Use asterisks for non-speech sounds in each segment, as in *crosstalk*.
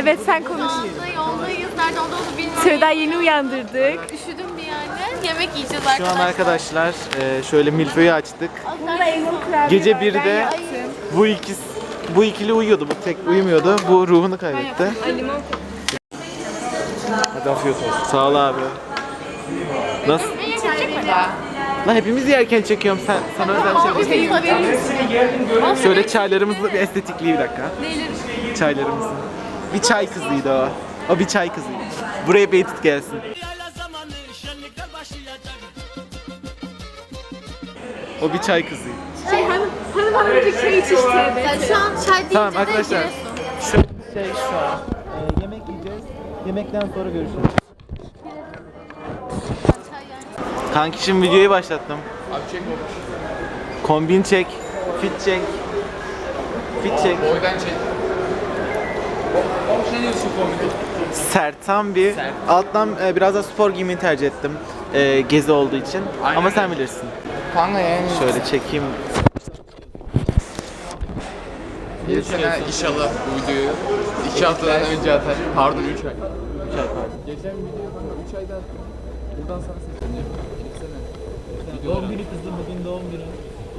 Evet sen konuş. Anda yoldayız. Nerede olduğumuzu bilmiyorum. Sevda yeni uyandırdık. Üşüdüm bir yani. Yemek yiyeceğiz Şu an arkadaşlar. e, şöyle milföyü açtık. Kurabiye Gece var, 1'de ben yaptım. bu ikisi bu ikili uyuyordu. Bu tek uyumuyordu. Bu ruhunu kaybetti. Ay limon. Hadi afiyet olsun. Sağ ol abi. Nasıl? Daha. Lan hepimiz yerken çekiyorum. Sen sana özel bir şey? Şöyle çaylarımızı bir estetikliği bir dakika. Çaylarımızı. Bir çay kızıydı o. O bir çay kızıydı. Buraya Beytut gelsin. O bir çay kızıydı. Şey hanım, hanım hanımcık şey içişti. Sen şu an çay deyince Tamam arkadaşlar. Şu şey şu an. e, yemek yiyeceğiz. Yemekten sonra görüşürüz. Kanki şimdi videoyu başlattım. Abi çek. Kombin çek. Fit çek. Fit çek. Boydan çek. Ne diyorsun komedi? Sert tam bir. Alttan e, biraz da spor giymeyi tercih ettim. E, gezi olduğu için. Aynen Ama sen bilirsin. Kanka yani. Şöyle çekeyim. Bir sene inşallah bu videoyu iki haftadan önce atar. Pardon 3 ay. 3 ay pardon. Geçen videoyu bana 3 ayda attım. Buradan sana sesleniyorum. Çeksene. Doğum günü kızım bugün doğum günü.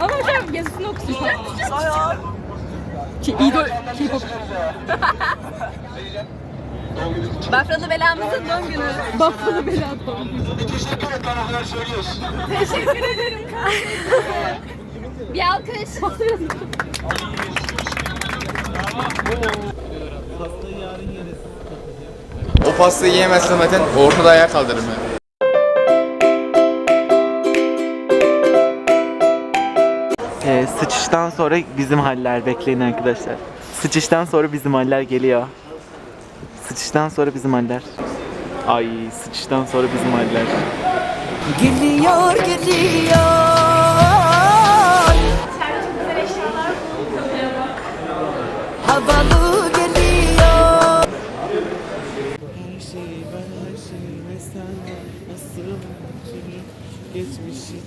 Ama sen yazısını okusun. Ki iyi de K-pop. Bafralı belamızın doğum günü. Bafralı bela doğum günü. Teşekkür ederim. Bir alkış. Pastayı yarın yeriz. O pastayı yiyemezsem zaten ortada ayağa kaldırırım yani. Ee, sıçıştan sonra bizim haller bekleyin arkadaşlar. Sıçıştan sonra bizim haller geliyor. Sıçıştan sonra bizim haller. Ay sıçıştan sonra bizim haller. Geliyor geliyor Havalı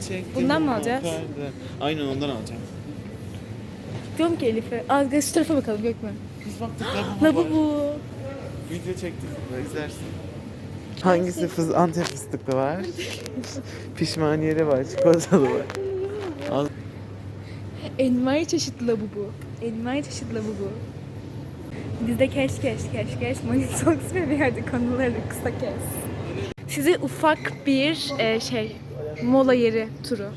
çektim. Bundan mı alacağız? Aynen ondan alacağım. Diyorum ki Elif'e. Az şu tarafa bakalım Gökmen. Biz baktık Labubu. Video çektik burada izlersin. Hangisi fız Antep fıstıklı var? Pişmaniyeli var, çikolatalı var. Al. Envai çeşit labubu. Envai çeşit labubu. Bizde keş keş keş keş Manisox ve bir yerde konuları kısa kes. Size ufak bir e, şey mola yeri turu.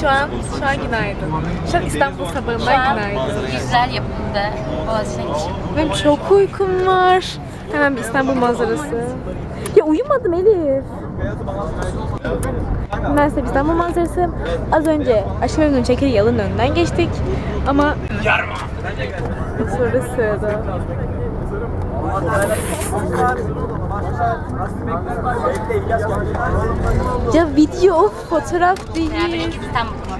Şu an, şu an günaydın. Şu an İstanbul sabahından günaydın. Güzel yapımda Boğaziçi'ne geçiyorum. Benim çok uykum var. Hemen bir İstanbul manzarası. Ya uyumadım Elif. Bir İstanbul manzarası. Az önce aşağı yönün çekeri yalın önünden geçtik. Ama... Yarma! Sonrası da. Ya video fotoğraf değil. Ben kez İstanbul'da.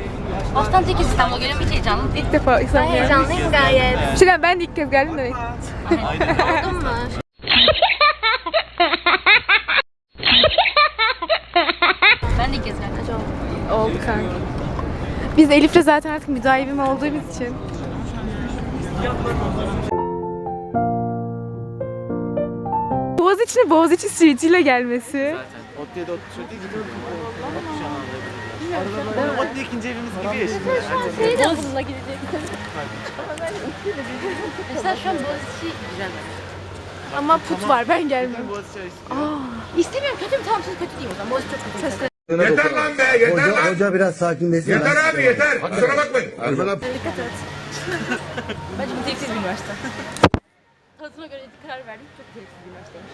Bostan tek kez İstanbul'a geliyorum. Hiç heyecanlı. İlk defa İstanbul'a geldim. Heyecanlıyım gayet. Şiren ben de ilk kez geldim demek. Oldun mu? *laughs* geldim. Oldu kanka. Biz Elif'le zaten artık müdahibim olduğumuz için. Boğaziçi'ne Boğaziçi suite'iyle gelmesi. Otlu'ya da Otlu ikinci evimiz gibi ya şimdi. Seni de bununla gidecek. Mesela şu an Boğaziçi güzel. Ama put var ben gelmem. Boğaziçi. İstemiyorum kötü mü? Tamam siz kötü değil o zaman. Boğaziçi çok kötü. Yeter lan be yeter lan. Hoca biraz sakinleşsin. Yeter abi yeter. Kusura bakmayın. Dikkat et. *laughs* Bence niteliksiz bir üniversite. *laughs* Tanıtıma göre karar verdim. Çok niteliksiz bir üniversiteymiş.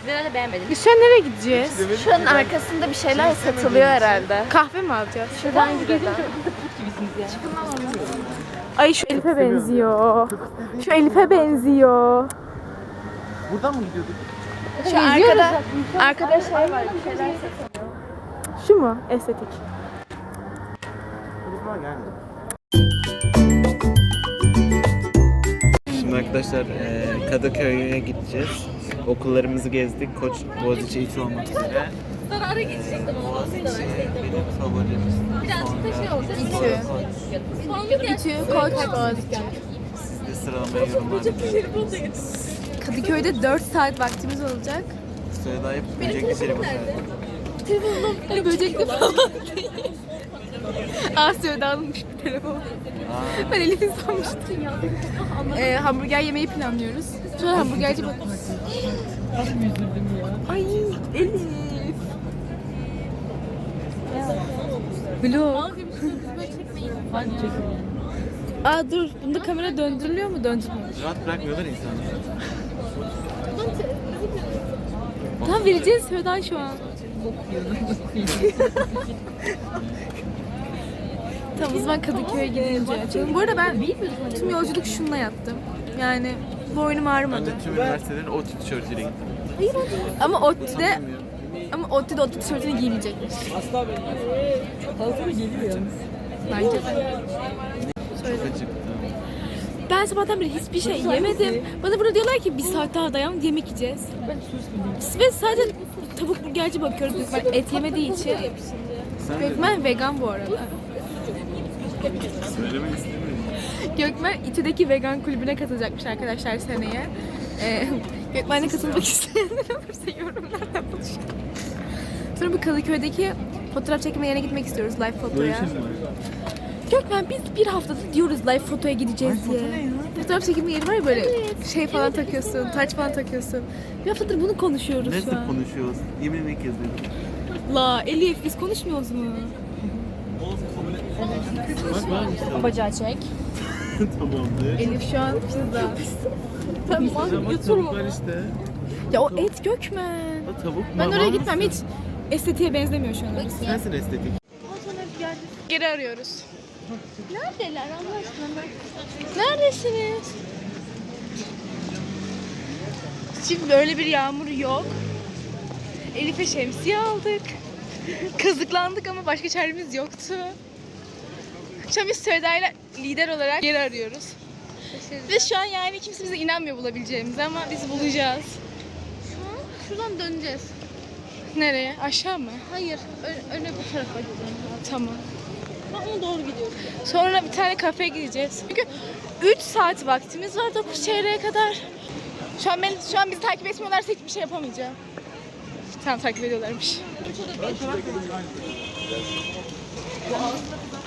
Siz herhalde beğenmediniz. Biz şu an nereye gideceğiz? Şuranın arkasında bir şeyler satılıyor herhalde. Kahve mi alacağız? Şuradan gidelim. Ay şu Elif'e benziyor. Şu Elif'e benziyor. Buradan mı gidiyorduk? Şu arkada, arkada şey var. Bir şeyler satılıyor. Şu mu? Estetik. Şimdi arkadaşlar eee, Kadıköy'e gideceğiz. Okullarımızı gezdik. Koç Boğaziçi İTÜ olmak üzere. Zarara geçecektim ama Boğaziçi benim favorim. birazcık da şey olacak. İTÜ. İTÜ, Koç, Boğaziçi. Siz de sıralamaya yorumlar. Kadıköy'de 4 saat vaktimiz olacak. Söyle hep böcekli şerif Hani böcekli falan Asya'da alınmış bir telefon. Ben Elif'in sanmıştım. Ee, hamburger yemeyi planlıyoruz. Sonra hamburgerci bak. Ay Elif. Vlog. Aa dur, bunda kamera döndürülüyor mu? Döndürmüyor. Rahat bırakmıyorlar insanları. Tamam vereceğiz Södan şu an. *laughs* tamam o zaman Kadıköy'e gidince açalım. Bu arada ben tüm yolculuk şununla yaptım. Yani boynum Ben ağrımadı. de tüm üniversitelerin o tip tişörtüyle gittim. Ama ODTÜ'de ama ODTÜ'de ODTÜ tişörtünü giymeyecekmiş. Bence de. Çok acıktım. Ben sabahtan beri hiçbir şey yemedim. Bana burada diyorlar ki bir saat daha dayan yemek yiyeceğiz. Ve sadece tavuk burgerci bakıyorum. Gökmen et yemediği için. Gökmen vegan bu arada. söylemek istemiyorum. Gökmen İTÜ'deki vegan kulübüne katılacakmış arkadaşlar seneye. Ee, Gökmen'le katılmak *laughs* isteyenler olursa yorumlarda buluşalım. Sonra bu Kadıköy'deki fotoğraf çekme yerine gitmek istiyoruz live fotoya. Gökmen biz bir haftadır diyoruz live fotoya gideceğiz diye. Fotoğraf çekimi yeri var ya böyle şey falan takıyorsun, taç falan takıyorsun. Bir haftadır bunu konuşuyoruz şu Nasıl an. konuşuyoruz? Yemin ederim ilk kez duydum. La Elif biz konuşmuyoruz mu? Bak var. Bacağı çek. *laughs* Tamamdır. Elif şu an pizza. Tamam tavuk var işte. Ya o et Gökmen. O tavuk Ben oraya gitmem hiç estetiğe benzemiyor şu an orası. Sensin estetik. Geri arıyoruz. Neredeler Allah aşkına Neredesiniz? Şimdi böyle bir yağmur yok. Elif'e şemsiye aldık. *laughs* Kazıklandık ama başka çaremiz yoktu. Şu an biz Söyda'yla lider olarak geri arıyoruz. Ve şu an yani kimse bize inanmıyor bulabileceğimize ama biz bulacağız. Şuradan döneceğiz. Nereye? Aşağı mı? Hayır, ö- öne bu tarafa gidelim. Tamam. Ama doğru gidiyoruz. Sonra bir tane kafeye gideceğiz. Çünkü 3 saat vaktimiz var 9 çeyreğe kadar. Şu an ben şu an bizi takip etmiyorlarsa hiçbir şey yapamayacağım. Tamam takip ediyorlarmış.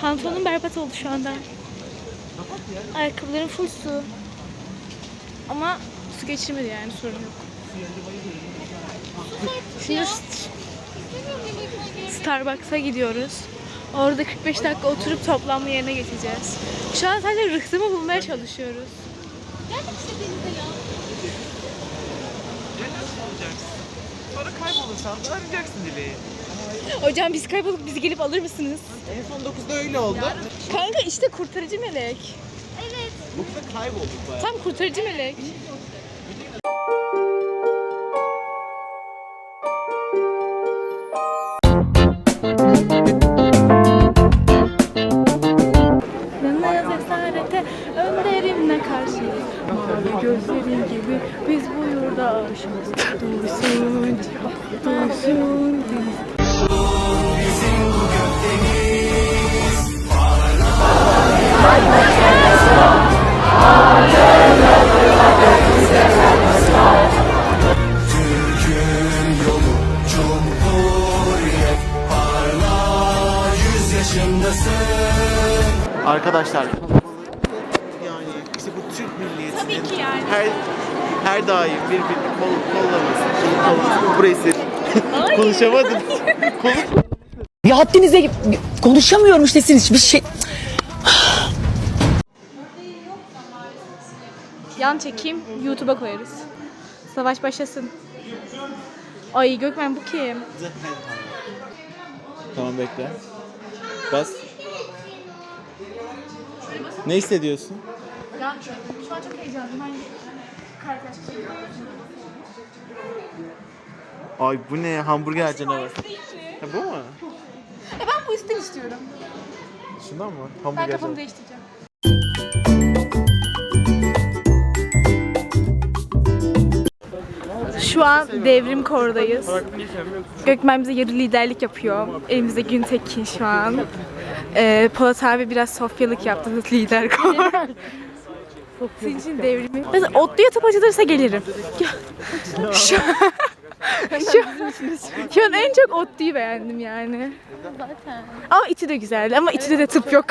Pantolonum berbat oldu şu anda. Ayakkabılarım full su. Ama su geçirmedi yani sorun yok. Şimdi Starbucks'a gidiyoruz. Orada 45 dakika oturup toplanma yerine geçeceğiz. Şu an sadece rıhtımı bulmaya çalışıyoruz. Sonra kaybolursan da arayacaksın Dileği. Hocam biz kaybolduk bizi gelip alır mısınız? En son 9'da öyle oldu. Kanka işte kurtarıcı melek. 9'da kaybolduk bayağı. Tam kurtarıcı melek. Her daim birbirini kol, kollaması, kol kollaması. Burayı sil. Konuşamadım. Kolu Bir haddinize konuşamıyorum işte siz hiçbir şey. Yan çekeyim, YouTube'a koyarız. Savaş başlasın. Ay Gökmen bu kim? Tamam bekle. Bas. Ne hissediyorsun? Ya şu an çok heyecanlıyım. Ay bu ne? Hamburger canavarı. Ha, bu mu? E ben bu üstten istiyorum. Şundan mı? Ben Hamburger kafamı canavarı. değiştireceğim. Şu an devrim kordayız. Gökmen bize yarı liderlik yapıyor. Elimizde Güntekin şu an. Ee, Polat abi biraz sofyalık yaptı lider kor. Senin için devrimi. Mesela otlu yatıp açılırsa gelirim. *laughs* şu, şu, şu an en çok otluyu beğendim yani. Ama içi de güzeldi ama içinde de tıp yok.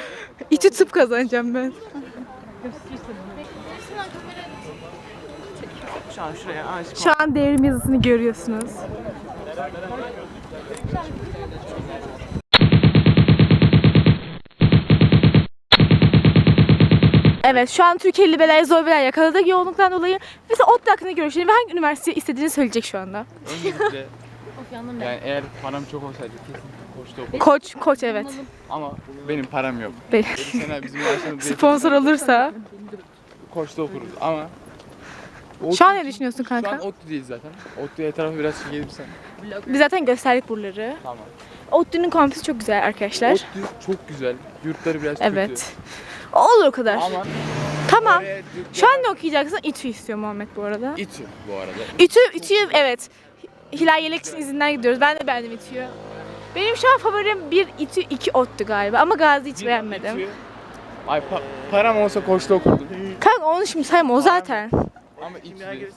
*laughs* İçi tıp kazanacağım ben. Şu an şuraya aç. Şu an devrim yazısını görüyorsunuz. Evet şu an Türkiye'li Belay Zorbeler yakaladık yoğunluktan dolayı. Bize ODTÜ hakkında görüşlerini ve hangi üniversite istediğini söyleyecek şu anda. Öncelikle *laughs* yani eğer param çok olsaydı kesin koçta okurdum. Koç, koç evet. Ama benim param yok. Be- Bu sene bizim yaşlarımız *laughs* Sponsor olursa. koçta okuruz ama Şu an ne düşünüyorsun Şu an kanka? ODTÜ değil zaten. ODTÜ etrafı biraz şey gelirsen. Biz zaten gösterdik buraları. Tamam. ODTÜ'nün kampüsü çok güzel arkadaşlar. ODTÜ çok güzel. Yurtları biraz kötü. Evet. Olur o kadar. Ama Tamam. oraya Şu an ne okuyacaksın? İTÜ istiyor Muhammed bu arada. İTÜ bu arada. İTÜ, İTÜ'yü evet. Hilal Yelek için izinden gidiyoruz. Ben de beğendim İTÜ'yü. Benim şu an favorim bir İTÜ, iki ODTÜ galiba. Ama Gazi hiç beğenmedim. İTÜ- Ay pa- param olsa koçta okurdum. Kanka onu şimdi sayma o zaten. Ama İTÜ.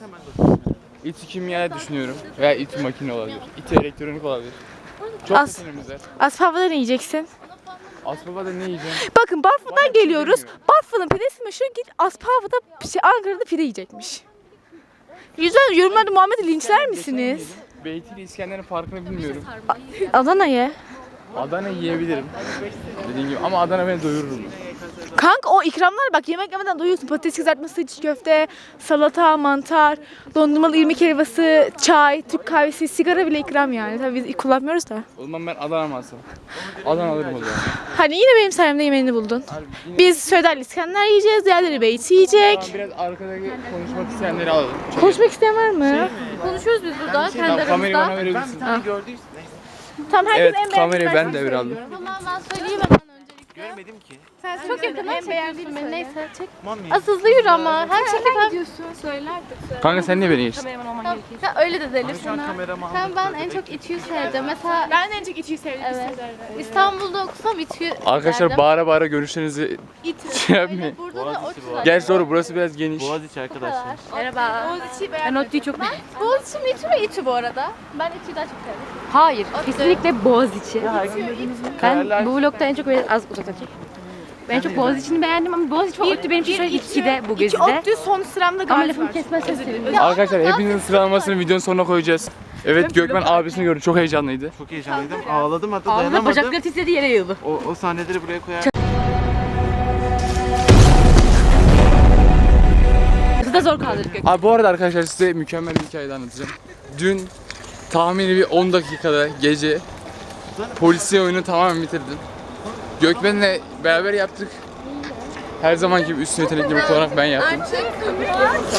İTÜ kimya düşünüyorum. Veya İTÜ makine olabilir. İTÜ elektronik olabilir. Çok As- var. Asfalt'ta ne yiyeceksin? Asbaba da ne yiyeceğim? Bakın Barfın'dan geliyoruz. Barfın'ın pidesi meşhur. Git Aspava'da şey, Ankara'da pide yiyecekmiş. Yüzden yorumlarda Muhammed'i linçler misiniz? Beyti ile İskender'in farkını bilmiyorum. Adana'ya. Adana yiyebilirim. Dediğim gibi ama Adana beni doyurur mu? Kanka o ikramlar bak yemek yemeden doyuyorsun. Patates kızartması, içi köfte, salata, mantar, dondurmalı irmik helvası, çay, Türk kahvesi, sigara bile ikram yani. Tabii biz kullanmıyoruz da. O zaman ben Adana mı alsam? Adana alırım o zaman. Hani yine benim sayemde yemeğini buldun. Biz Söder İskender yiyeceğiz, diğerleri beyti yiyecek. Tamam, biraz arkadaki konuşmak isteyenleri alalım. Çok Konuşmak isteyen var mı? Konuşuyoruz biz burada kendi Tamam, kamerayı bana aramızda. verebilirsin. Tamam herkes Evet en beğendiği kamerayı ben versiyonu devraldım. söylüyor. Tamam ben söyleyeyim hemen. Görmedim ki. Çok yakın en beğendiğim mi? Neyse çek. Mami. Az hızlı yürü ama. Hem çekip hem... Söyle artık. Kanka sen niye beni geçtin? Kameraman olman öyle de deli Şu an Sen ben en çok İTÜ'yü sevdim. Mesela Ben en çok içiyi sevdim. Evet. İstanbul'da okusam İTÜ'yü Arkadaşlar derdim. bağıra bağıra görüşlerinizi İTÜ. *laughs* şey yapmayın. Burada da Boğaziçi bu. Gerçi doğru burası biraz geniş. Boğaziçi arkadaşlar. Merhaba. Boğaziçi'yi Ben beğenmedim. ODTÜ'yü çok beğendim. Boğaziçi mi İTÜ mü İTÜ bu arada? Ben İTÜ'yü daha çok sevdim. Hayır, kesinlikle Boğaziçi. Ben bu vlogda en çok böyle az uzatacak. Ben çok Boğaziçi'ni beğendim ama Boğaziçi ve ODTÜ benim için şöyle ikide bu İki gezide. ODTÜ son sıramda Ama galiba. lafımı kesmezsen sevinirim. Arkadaşlar hepinizin sıralamasını videonun sonuna koyacağız. Evet Gökmen abisini gördü çok heyecanlıydı. Çok heyecanlıydım. Ağladım hatta Ağzına dayanamadım. bacakları titredi yere yığıldı. O, o sahneleri buraya koyar. Kızı da zor kaldırdık Gökmen. Abi bu arada arkadaşlar size mükemmel bir hikaye de anlatacağım. Dün tahmini bir 10 dakikada gece polisiye oyunu tamamen bitirdim. Gökmen'le beraber yaptık. Her zaman gibi üst yetenekli bir kullanarak ben yaptım.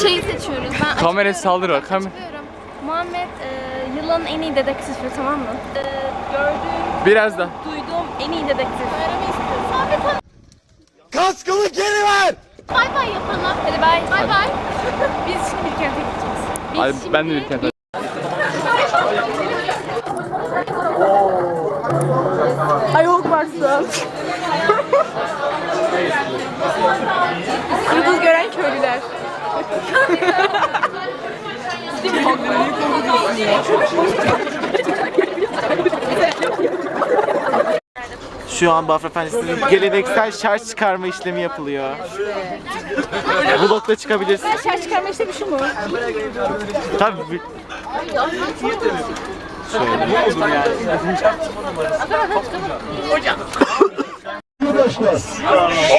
Şeyi seçiyoruz. Ben Kameraya saldırı var. Kamer açıklıyorum. Muhammed e, yılın en iyi dedektifi tamam mı? E, gördüğüm, Biraz da. duyduğum en iyi dedektif. Kaskını geri ver! bay bay yapalım. Hadi bay. Bay bay. Biz şimdi Bilkent'e gideceğiz. Abi ben de bir kere. Şu an Bafra Fenisi'nin geleneksel şarj çıkarma işlemi yapılıyor. Vlog'da çıkabilirsin. Şarj çıkarma işlemi şu mu? Tabii. Şöyle ne olur yani.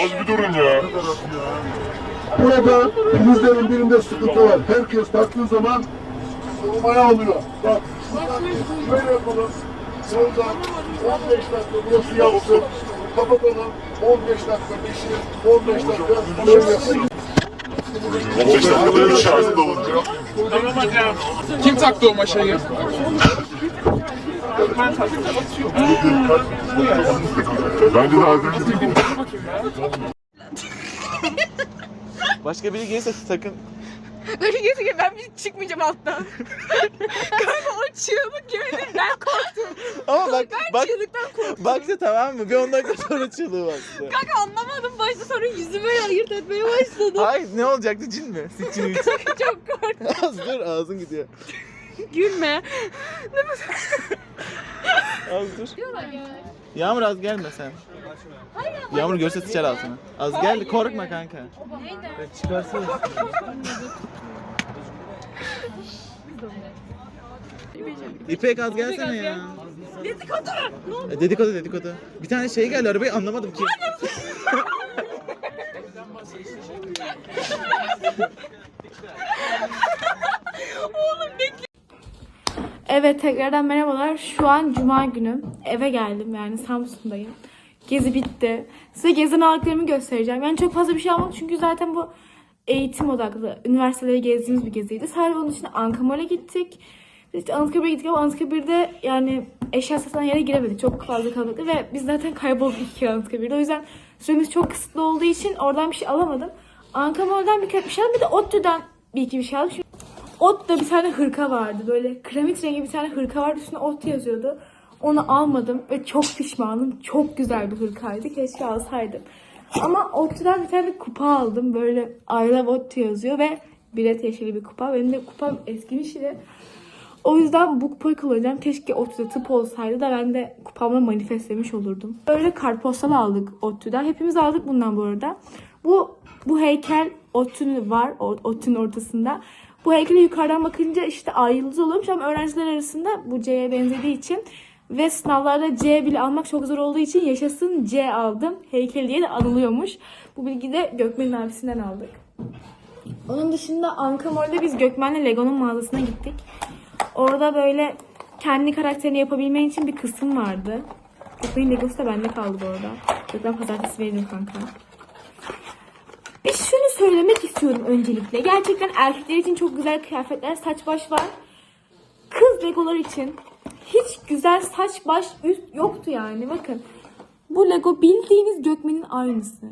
Az bir durun ya. Burada denizlerin birinde sıkıntı var. Herkes taktığı zaman solumaya alıyor. Bak şöyle yapalım. Soldan 15 dakika burası yapsın. Kapatalım. 15 dakika beşi, 15 dakika böyle yapsın. 15 dakikada 3 şarjında olacak. Kim taktı o maşayı? Bence daha önce Başka biri gelirse sakın. Öyle gelsin ki ben bir çıkmayacağım alttan. *laughs* Kanka o çığlık yemin ben korktum. Ama bak bak Çığlıktan korktum. baktı tamam mı? Bir 10 dakika sonra çığlığı bastı. Kanka anlamadım başta sonra yüzüme ayırt etmeye başladı. Hayır ne olacaktı cin mi? Sitçin Çok korktum. *laughs* Az dur ağzın gidiyor. Gülme. Az dur. Yağmur az gelme sen. Yağmur görse sıçar altına. Az gel korkma kanka. Evet, Çıkarsana. İpek az gelsene ya. Dedikodu. Dedikodu dedikodu. Bir tane şey geldi arabayı anlamadım ki. Evet tekrardan merhabalar. Şu an cuma günü. Eve geldim yani Samsun'dayım. Gezi bitti. Size geziden aldıklarımı göstereceğim. Yani çok fazla bir şey almadım çünkü zaten bu eğitim odaklı. Üniversiteleri gezdiğimiz bir geziydi. Sadece onun için Ankamol'e gittik. İşte Anıtkabir'e gittik ama Anıtkabir'de yani eşya satan yere giremedik. Çok fazla kalabalıktı ve biz zaten kaybolduk iki Anıtkabir'de. O yüzden süremiz çok kısıtlı olduğu için oradan bir şey alamadım. Ankamol'den birkaç bir şey aldım. Bir de ODTÜ'den bir iki bir şey aldım. Şimdi Ot'ta bir tane hırka vardı. Böyle kremit rengi bir tane hırka vardı. Üstüne Ot yazıyordu. Onu almadım ve çok pişmanım. Çok güzel bir hırkaydı. Keşke alsaydım. Ama Ot'tan bir tane kupa aldım. Böyle I love Ot yazıyor ve bilet yeşili bir kupa. Benim de kupam eskimiş ile. O yüzden bu kupayı kullanacağım. Keşke ODTÜ'de tıp olsaydı da ben de kupamla manifestlemiş olurdum. Böyle kartpostal aldık ODTÜ'den. Hepimiz aldık bundan bu arada. Bu bu heykel ODTÜ'nün var. ODTÜ'nün ortasında. Bu heykele yukarıdan bakınca işte ay yıldız oluyormuş ama öğrenciler arasında bu C'ye benzediği için ve sınavlarda C bile almak çok zor olduğu için yaşasın C aldım. Heykel diye de anılıyormuş. Bu bilgiyi de Gökmen'in abisinden aldık. Onun dışında Ankamol'de biz Gökmen'le Lego'nun mağazasına gittik. Orada böyle kendi karakterini yapabilmen için bir kısım vardı. Gökmen'in Legosu da bende kaldı bu arada. Gökmen pazartesi veririm kanka. Bir şunu söylemek istiyorum öncelikle. Gerçekten erkekler için çok güzel kıyafetler, saç baş var. Kız legolar için hiç güzel saç baş üst yoktu yani. Bakın. Bu lego bildiğiniz Gökmen'in aynısı.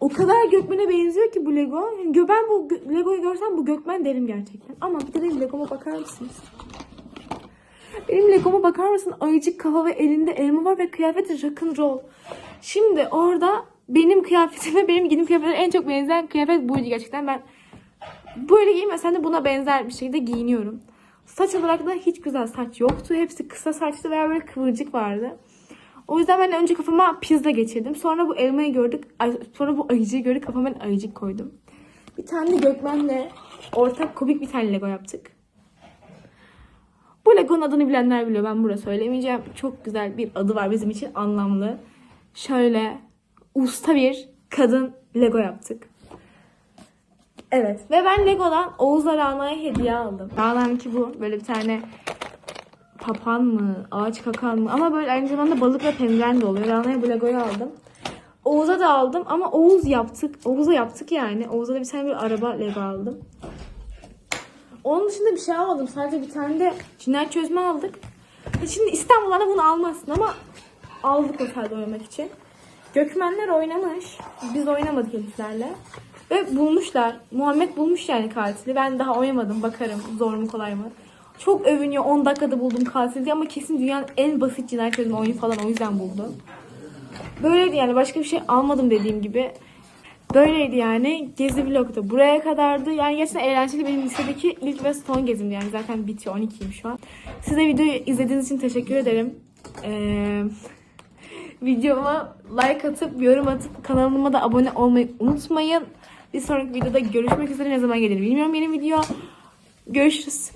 O kadar Gökmen'e benziyor ki bu Lego. Yani ben bu Lego'yu görsem bu Gökmen derim gerçekten. Ama bir de benim Lego'ma bakar mısınız? Benim Lego'ma bakar mısın? Ayıcık kafa ve elinde elma var ve kıyafeti rock'n'roll. Şimdi orada benim kıyafetime, *laughs* benim giydiğim kıyafetime en çok benzeyen kıyafet buydu gerçekten. Ben böyle giymesem de buna benzer bir şekilde giyiniyorum. Saç olarak da hiç güzel saç yoktu. Hepsi kısa saçlı veya böyle kıvırcık vardı. O yüzden ben önce kafama pizza geçirdim. Sonra bu elmayı gördük. Sonra bu ayıcığı gördük. Kafama ben ayıcık koydum. Bir tane de Gökmen'le ortak komik bir tane Lego yaptık. Bu Lego'nun adını bilenler biliyor. Ben burada söylemeyeceğim. Çok güzel bir adı var bizim için anlamlı. Şöyle usta bir kadın Lego yaptık. Evet. Ve ben Lego'dan Oğuz'a Rana'ya hediye aldım. Rana'nınki bu. Böyle bir tane papan mı, ağaç kakan mı? Ama böyle aynı zamanda balık ve penguen de oluyor. Rana'ya bu Lego'yu aldım. Oğuz'a da aldım ama Oğuz yaptık. Oğuz'a yaptık yani. Oğuz'a da bir tane bir araba Lego aldım. Onun dışında bir şey almadım. Sadece bir tane de cinayet çözme aldık. Ha Şimdi İstanbul'da bunu almazsın ama aldık otelde oynamak için. Gökmenler oynamış. Biz oynamadık heriflerle. Ve bulmuşlar. Muhammed bulmuş yani katili. Ben daha oynamadım. Bakarım zor mu kolay mı. Çok övünüyor. 10 dakikada buldum katili ama kesin dünyanın en basit cinayet çözme oyunu falan o yüzden buldum. Böyleydi yani. Başka bir şey almadım dediğim gibi. Böyleydi yani. Gezi vlogda buraya kadardı. Yani gerçekten eğlenceli benim lisedeki ilk ve son gezimdi. Yani zaten bitiyor. 12'yim şu an. Size videoyu izlediğiniz için teşekkür ederim. Ee, *laughs* videoma like atıp, yorum atıp kanalıma da abone olmayı unutmayın. Bir sonraki videoda görüşmek üzere. Ne zaman gelir bilmiyorum yeni video. Görüşürüz.